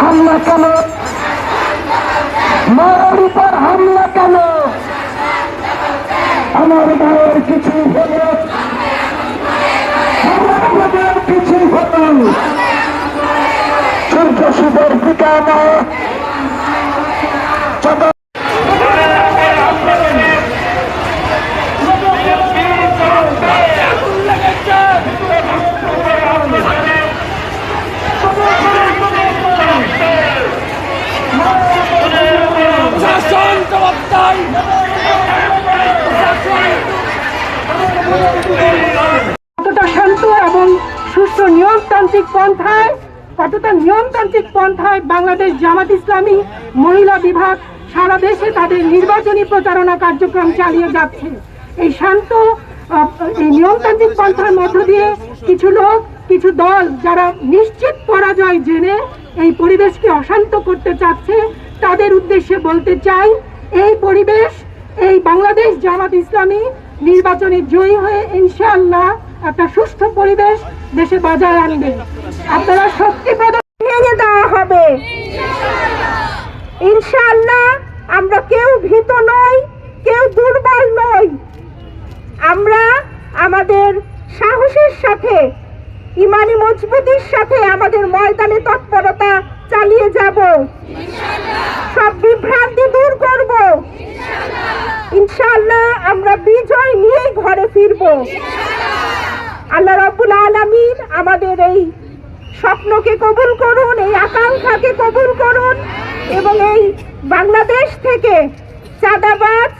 হামলা কেন মায়ের উপর হামলা কেন আমার মায়ের কিছু হল আমার কিছু হল সূর্য সুদের ঠিকানা চন্দ্র কতটা নিয়মতান্ত্রিক পন্থায় বাংলাদেশ জামাত ইসলামী মহিলা বিভাগ সারা দেশে তাদের নির্বাচনী প্রচারণা কার্যক্রম চালিয়ে যাচ্ছে। এই শান্ত এই নিয়মতান্ত্রিক পন্থার মধ্য দিয়ে কিছু লোক, কিছু দল যারা নিশ্চিত পরাজয় জেনে এই পরিবেশকে অশান্ত করতে চাচ্ছে, তাদের উদ্দেশ্যে বলতে চাই, এই পরিবেশ, এই বাংলাদেশ জামাত ইসলামী নির্বাচনে জয়ী হয়ে ইনশাআল্লাহ একটা সুষ্ঠু পরিবেশ দেশে বজায় আনবে। আপনারা আমাদের সাহসের সাথে, ইমানি মজবুতির সাথে আমাদের ময়দানে তৎপরতা চালিয়ে যাব। সব বিভ্রান্তি দূর করব। ইনশাল্লাহ আমরা বিজয় নিয়েই ঘরে ফিরব। আল্লাহ রাব্বুল আলামিন আমাদের এই স্বপ্নকে কবুল করুন, এই আকাঙ্ক্ষাকে কবুল করুন এবং এই বাংলাদেশ থেকে চাঁদাবাজ